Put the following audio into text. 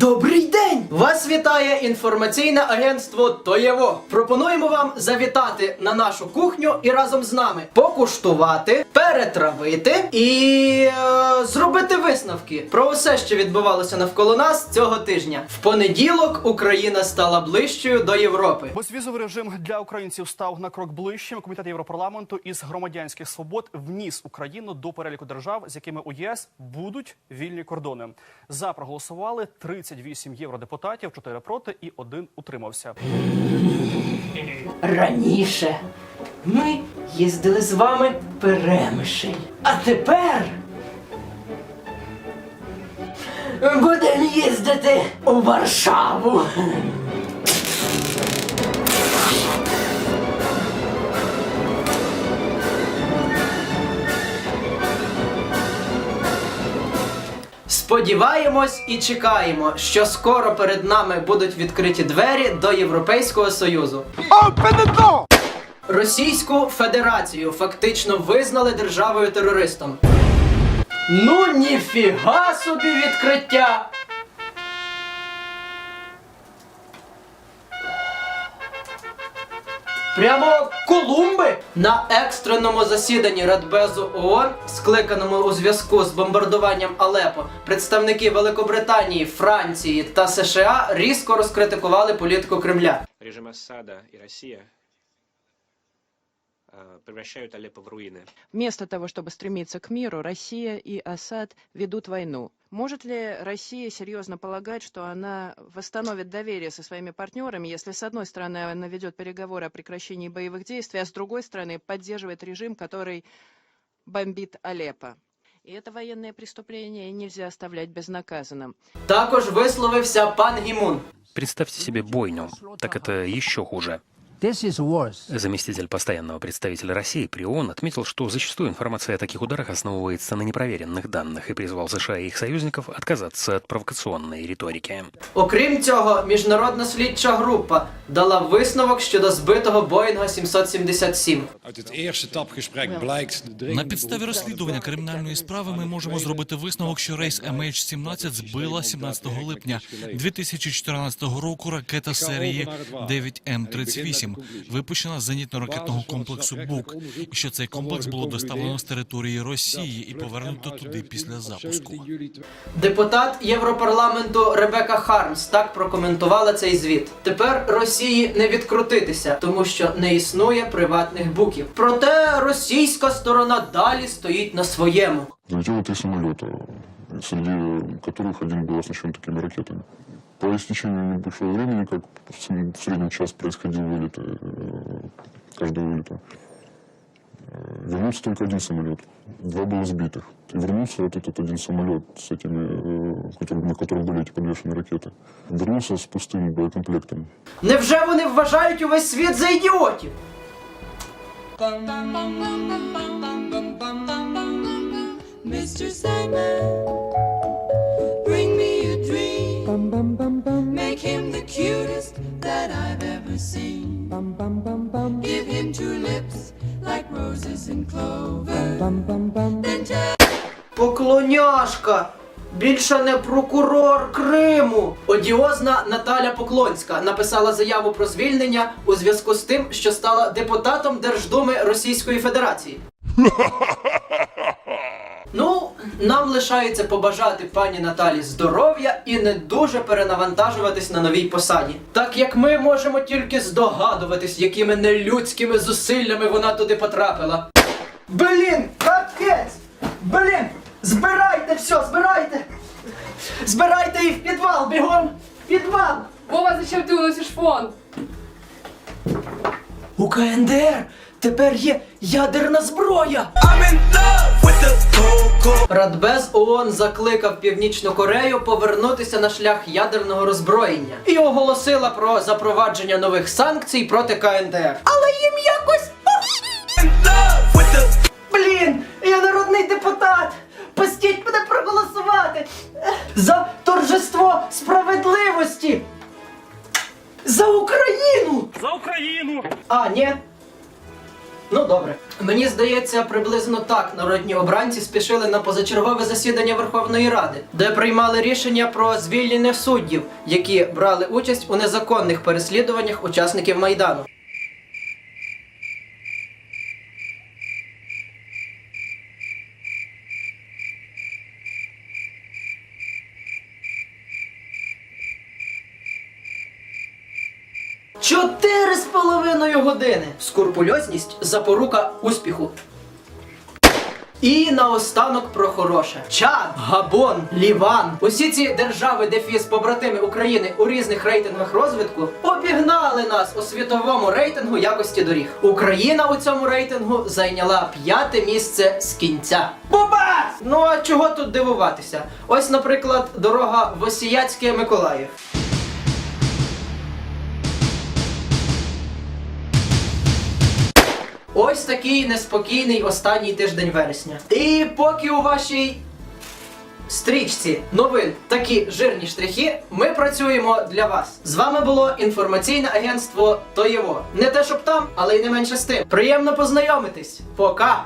Добрий день! Вас вітає інформаційне агентство Тоєво. Пропонуємо вам завітати на нашу кухню і разом з нами покуштувати, перетравити і е, зробити висновки про усе, що відбувалося навколо нас цього тижня. В понеділок Україна стала ближчою до Європи. Безвізовий режим для українців став на крок ближчим. Комітет Європарламенту із громадянських свобод вніс Україну до переліку держав, з якими у ЄС будуть вільні кордони. За проголосували 38 євродепутатів, 4 проти і один утримався. Раніше ми їздили з вами в Перемишль. А тепер будемо їздити у Варшаву. Сподіваємось і чекаємо, що скоро перед нами будуть відкриті двері до Європейського Союзу. Російську Федерацію фактично визнали державою терористом. Ну ніфіга собі відкриття! Прямо Колумби на екстреному засіданні Радбезу ООН, скликаному у зв'язку з бомбардуванням Алепо, представники Великобританії, Франції та США різко розкритикували політику Кремля. режим Ассада и Россия э, превращают Алеппо в руины. Вместо того, чтобы стремиться к миру, Россия и Асад ведут войну. Может ли Россия серьезно полагать, что она восстановит доверие со своими партнерами, если с одной стороны она ведет переговоры о прекращении боевых действий, а с другой стороны поддерживает режим, который бомбит Алеппо? И это военное преступление нельзя оставлять безнаказанным. Також висловився пан Гімун. Представьте себе бойню. Так это еще хуже. This is worse. Заместитель постоянного представителя России при ООН отметил, что зачастую информация о таких ударах основывается на непроверенных данных и призвал США и их союзников отказаться от провокационной риторики. Окрім цього, міжнародна слідча група дала висновок щодо збитого Боїнга 777. Uit het eerste tapgesprek blijkt de На підставі розслідування кримінальної справи ми можемо зробити висновок, що рейс MH17 збила 17 липня 2014 року ракета серії 9М38, випущена зенітно-ракетного комплексу БУК, і що цей комплекс було доставлено з території Росії і повернуто туди після запуску. Депутат Європарламенту Ребека Хармс так прокоментувала цей звіт. Тепер Росії не відкрутитися, тому що не існує приватних буків. Проте російська сторона далі стоїть на своєму. Залетело три самолета, среди которых один был оснащен такими ракетами По истечению небольшого времени, как в см- в среднем час происходил вылет э, каждого вылета, э, вернулся только один самолет. Два было сбитых. И вернулся вот этот один самолет, с этими, э, который- на котором были эти подвешенные ракеты. Вернулся с пустым боекомплектом. Невже вони вважають увесь світ за ідіотів? Mr. Sandman, Поклоняшка! Більше не прокурор Криму. Одіозна Наталя Поклонська написала заяву про звільнення у зв'язку з тим, що стала депутатом Держдуми Російської Федерації. Ну, нам лишається побажати пані Наталі здоров'я і не дуже перенавантажуватись на новій посаді. Так як ми можемо тільки здогадуватись, якими нелюдськими зусиллями вона туди потрапила. Блін, капець! Блін! Збирайте все, збирайте! Збирайте їх в підвал, бігом! В підвал! Вова, зачем ты уносишь фон? У КНДР тепер є ядерна зброя! Радбез ООН закликав Північну Корею повернутися на шлях ядерного роззброєння і оголосила про запровадження нових санкцій проти КНДР. Але їм якось За Україну! А, ні. Ну добре. Мені здається, приблизно так народні обранці спішили на позачергове засідання Верховної Ради, де приймали рішення про звільнення суддів, які брали участь у незаконних переслідуваннях учасників майдану. Чотири з половиною години. Скурпульозність запорука успіху. І наостанок про хороше. Чад, Габон, Ліван. Усі ці держави, дефіс побратими України у різних рейтингах розвитку обігнали нас у світовому рейтингу якості доріг. Україна у цьому рейтингу зайняла п'яте місце з кінця. Бубас! Ну а чого тут дивуватися? Ось, наприклад, дорога Восіяцьке Миколаїв. Ось такий неспокійний останній тиждень вересня. І поки у вашій стрічці новин такі жирні штрихи, ми працюємо для вас. З вами було інформаційне агентство Тоєво. Не те, щоб там, але й не менше з тим. Приємно познайомитись. Пока!